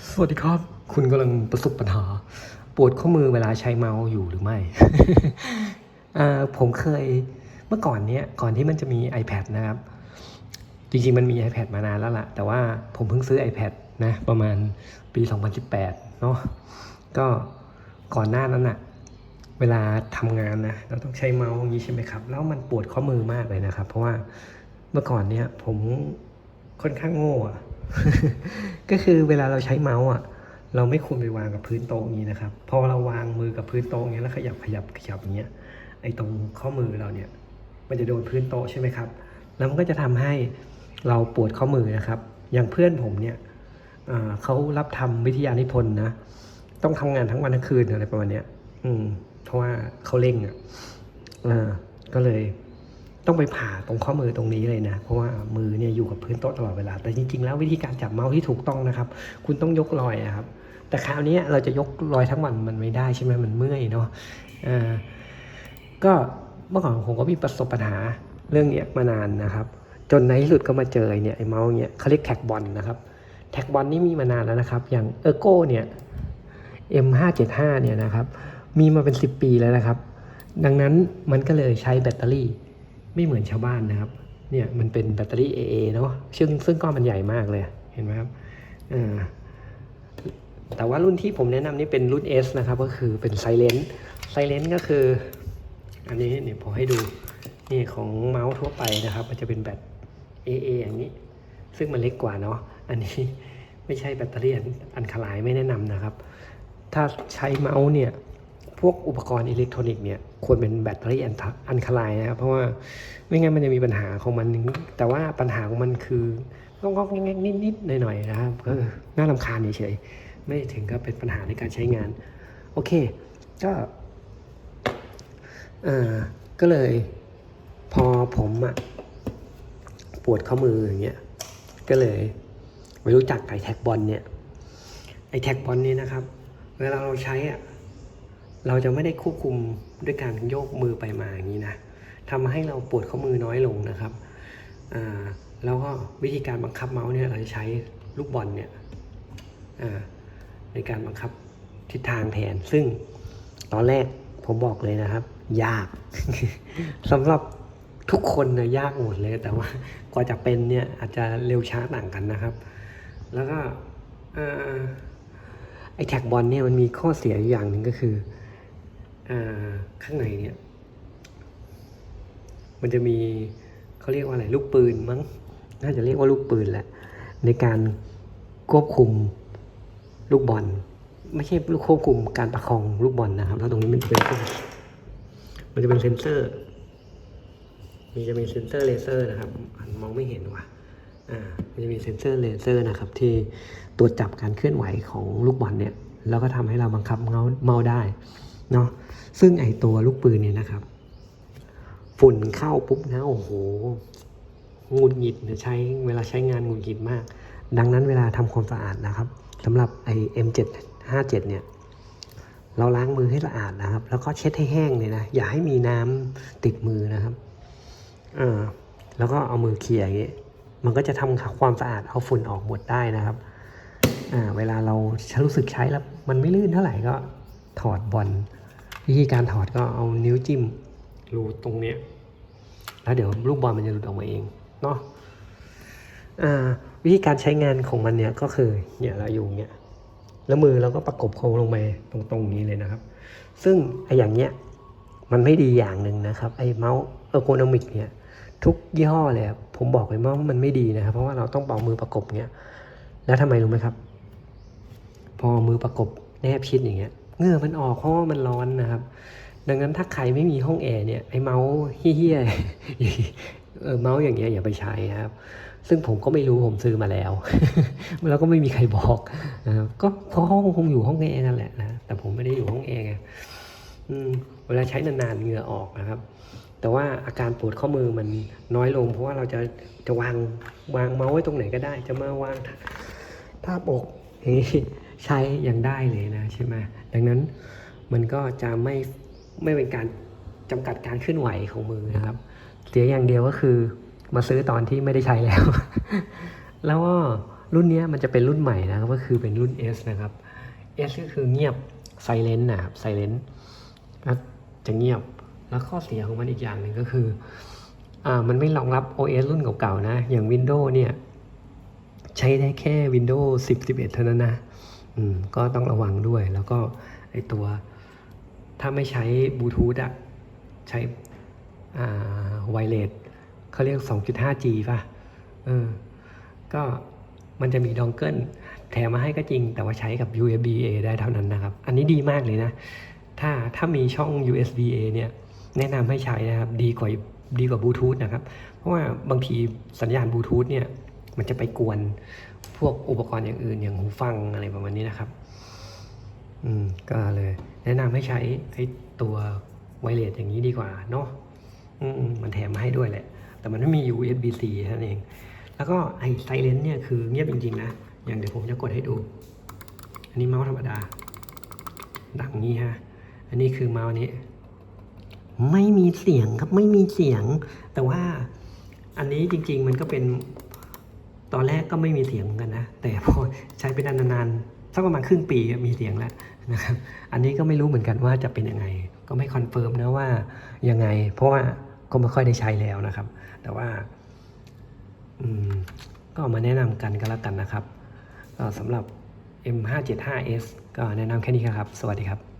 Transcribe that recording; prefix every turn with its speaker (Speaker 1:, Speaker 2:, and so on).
Speaker 1: สวัสดีครับ คุณกำลังประสบปัญหา ปวดข้อมือเวลาใช้เมาส์อยู่หรือไม่ ผมเคยเมื่อก่อนเนี้ยก่อนที่มันจะมี iPad นะครับ จริงๆมันมี iPad มานานแล้วล่ะ แต่ว่าผมเพิ่งซื้อ iPad นะประมาณปี 2018 เนาะก็ก่อนหน้านั้นอะเวลาทำงานนะเราต้องใช้เมาส์อย่างนี้ใช่ไหมครับ แล้วมันปวดข้อมือมากเลยนะครับ เพราะว่าเมื่อก่อนเนี้ยผมค่อนข้างโง่อะ ก็คือเวลาเราใช้เมาส์อะ เราไม่ควรไปวางกับพื้นโต๊ะอย่างนี้นะครับ พอเราวางมือกับพื้นโต๊ะอย่างเงี้แล้วขยับขยับขยับเงี้ย ไอ้ตรงข้อมือเราเนี่ย มันจะโดนพื้นโต๊ะใช่ไหมครับ แล้วมันก็จะทำให้เราปวดข้อมือนะครับ อย่างเพื่อนผมเนี่ยเขารับทำวิทยานิพนธ์นะ ต้องทำงานทั้งวันทั้งคืนอะไรประมาณเนี้ย อืม เพราะว่าเขาเร่งอะอ่าก็เลย ต้องไปผ่าตรงข้อมือตรงนี้เลยนะ เพราะว่ามือเนี่ยอยู่กับพื้นโต๊ะตลอดเวลา แต่จริงๆ แล้ววิธีการจับเมาส์ที่ถูกต้องนะครับ คุณต้องยกลอยอะครับ แต่คราวนี้เราจะยกลอยทั้งวันมันไม่ได้ใช่ไหมมันเมื่อยเนาะอ่าก็เมื่อก่อนผมก็มีประสบปัญหาเรื่องเนี้ยมานานนะครับ จนในที่สุดก็มาเจอเนี่ยไอ้เมาส์เนี่ยเขาเรียกแท็กบอลนะครับ แท็กบอลนี่มีมานานแล้วนะครับ อย่างเออร์โก้เนี่ย M575 เนี่ยนะครับ มีมาเป็น 10 ปีแล้วนะครับ ดังนั้นมันก็เลยใช้แบตเตอรี่ ไม่เหมือนชาวบ้านนะครับ เนี่ยมันเป็นแบตเตอรี่ AA เนาะซึ่งซึ่งก้อนมันใหญ่มากเลยเห็นไหมครับอ่าแต่ว่ารุ่นที่ผมแนะนำนี่เป็นรุ่น S นะครับ ก็คือเป็นไซเลนต์ไซเลนต์ก็คือ อันนี้เนี่ยผมให้ดูนี่ของเมาส์ทั่วไปนะครับ มันจะเป็นแบต AA อย่างนี้ ซึ่งมันเล็กกว่าเนาะอันนี้ไม่ใช่แบตเตอรี่อันอันคลายไม่แนะนำนะครับ ถ้าใช้เมาส์เนี่ย พวกอุปกรณ์อิเล็กทรอนิกส์เนี่ยควรเป็นแบตเตอรี่อันทอันคลายนะครับเพราะว่าไม่งั้นมันจะมีปัญหาของมัน แต่ว่าปัญหาของมันคืองอกๆแงกๆนิดๆหน่อยๆนะครับก็น่ารำคาญเฉยๆไม่ถึงกับเป็นปัญหาในการใช้งาน โอเค ก็อ่อก็เลยพอผมอะปวดข้อมืออย่างเงี้ยก็เลยไปรู้จักไก่แท็กบอลเนี่ยไอแท็กบอลเนี่ยนะครับ เวลาเราใช้อะ เราจะไม่ได้ควบคุมด้วยการโยกมือไปมาอย่างนี้นะทำให้เราปวดข้อมือน้อยลงนะครับแล้วก็วิธีการบังคับเมาส์เนี่ยเราจะใช้ลูกบอลเนี่ยในการบังคับทิศทางแทน ซึ่งตอนแรกผมบอกเลยนะครับ ยากสำหรับทุกคนนะยากหมดเลย แต่ว่ากว่าจะเป็นเนี่ยอาจจะเร็วช้าต่างกันนะครับ แล้วก็ไอแท็กบอลเนี่ยมันมีข้อเสียอย่างหนึ่งก็คือ ข้างในเนี่ย มันจะมีเขาเรียกว่าอะไรลูกปืนมั้ง น่าจะเรียกว่าลูกปืนแหละ ในการควบคุมลูกบอล ไม่ใช่ลูกควบคุมการประคองลูกบอลนะครับ แล้วตรงนี้มันเป็นมันจะเป็นเซนเซอร์มีจะมีเซนเซอร์เลเซอร์นะครับมองไม่เห็นว่ะอ่ามันจะมีเซนเซอร์เลเซอร์นะครับ ที่ตรวจจับการเคลื่อนไหวของลูกบอลเนี่ย แล้วก็ทำให้เราบังคับเมาส์เมาส์ได้ เนาะซึ่งไอตัวลูกปืนเนี่ยนะครับ ฝุ่นเข้าปุ๊บนะโอ้โหงุดหงิดเนี่ยใช้เวลาใช้งานงุดหงิดมาก ดังนั้นเวลาทำความสะอาดนะครับสำหรับไอ M757 เนี่ยเราล้างมือให้สะอาดนะครับ แล้วก็เช็ดให้แห้งเลยนะอย่าให้มีน้ำติดมือนะครับอ่าแล้วก็เอามือเขี่ยอย่างนี้มันก็จะทำความสะอาดเอาฝุ่นออกหมดได้นะครับอ่าเวลาเรารู้สึกใช้แล้วมันไม่ลื่นเท่าไหร่ก็ถอดบอล วิธีการถอดก็เอานิ้วจิ้มรูตรงเนี้ยแล้วเดี๋ยวลูกบอลมันจะหลุดออกมาเองเนาะวิธีการใช้งานของมันเนี่ยก็คือเนี่ยเราอยู่เนี่ยแล้วมือเราก็ประกบโค้งลงไปตรงตรงๆนี้เลยนะครับ ซึ่งไอ้อย่างเงี้ยมันไม่ดีอย่างหนึ่งนะครับไอ้เมาส์เออร์โกนอมิกเนี่ยทุกยี่ห้อเลยผมบอกเลยว่ามันไม่ดีนะครับ เพราะว่าเราต้องเป่ามือประกบเนี้ยแล้วทำไมรู้ไหมครับ พอมือประกบแนบชิดอย่างเงี้ย เหงื่อมันออกเพราะว่ามันร้อนนะครับ ดังนั้นถ้าใครไม่มีห้องแอร์เนี่ยไอ้เมาส์เฮี้ยเออเมาส์อย่างเงี้ยอย่าไปใช้ครับ ซึ่งผมก็ไม่รู้ผมซื้อมาแล้ว แล้วก็ไม่มีใครบอกนะครับก็เพราะห้องคงอยู่ห้องแอร์นั่นแหละนะแต่ผมไม่ได้อยู่ห้องแอร์ไงเวลาใช้นานๆเหงื่อออกนะครับ แต่ว่าอาการปวดข้อมือมันน้อยลง เพราะว่าเราจะจะวางวางเมาส์ไว้ตรงไหนก็ได้ จะมาวางท่าปกอย่างนี้ ใช้ยังได้เลยนะใช่ไหมดังนั้นมันก็จะไม่ไม่เป็นการจำกัดการเคลื่อนไหวของมือนะครับ เสียอย่างเดียวก็คือมาซื้อตอนที่ไม่ได้ใช้แล้ว แล้วก็รุ่นเนี้ยมันจะเป็นรุ่นใหม่นะครับก็คือเป็นรุ่น S นะครับ S ก็คือเงียบไซเลนต์นะครับไซเลนต์จะเงียบแล้วข้อเสียของมันอีกอย่างหนึ่งก็คืออ่ามันไม่รองรับ OS รุ่นเก่าๆนะ อย่าง Windows เนี่ย ใช้ได้แค่ Windows 10 11 เท่านั้นนะ อืมก็ต้องระวังด้วย แล้วก็ไอตัวถ้าไม่ใช้บลูทูธอะใช้อ่าไวเลสเขาเรียก 2.5G ป่ะเออก็มันจะมีดองเกิลแถมมาให้ก็จริง แต่ว่าใช้กับ USB A ได้เท่านั้นนะครับ อันนี้ดีมากเลยนะ ถ้าถ้ามีช่อง USB A เนี่ย แนะนำให้ใช้นะครับ ดีกว่าดีกว่าบลูทูธนะครับ เพราะว่าบางทีสัญญาณบลูทูธเนี่ย มันจะไปกวน พวกอุปกรณ์อย่างอื่นอย่างหูฟังอะไรประมาณนี้นะครับ อืมก็เลย แนะนำให้ใช้ไอ้ตัวไวเลสอย่างนี้ดีกว่าเนาะอืมมันแถมมาให้ด้วยแหละ แต่มันไม่มี USB-C นั้นเอง แล้วก็ไอ้ไซเลนเนี่ยคือเงียบจริงๆนะ อย่างเดี๋ยวผมจะกดให้ดู อันนี้เมาส์ธรรมดา ดังนี้ฮะ อันนี้คือเมาส์นี้ ไม่มีเสียงครับไม่มีเสียง แต่ว่าอันนี้จริง ๆ มันก็เป็น ตอนแรกก็ไม่มีเสียงเหมือนกันนะ แต่พอใช้ไปนานๆสักประมาณครึ่งปีมีเสียงแล้วนะครับ อันนี้ก็ไม่รู้เหมือนกันว่าจะเป็นยังไง ก็ไม่คอนเฟิร์มนะว่ายังไง เพราะว่าก็ไม่ค่อยได้ใช้แล้วนะครับ แต่ว่าอืมก็มาแนะนำกันก็แล้วกันนะครับสำหรับ M575S ก็แนะนำแค่นี้ครับ สวัสดีครับ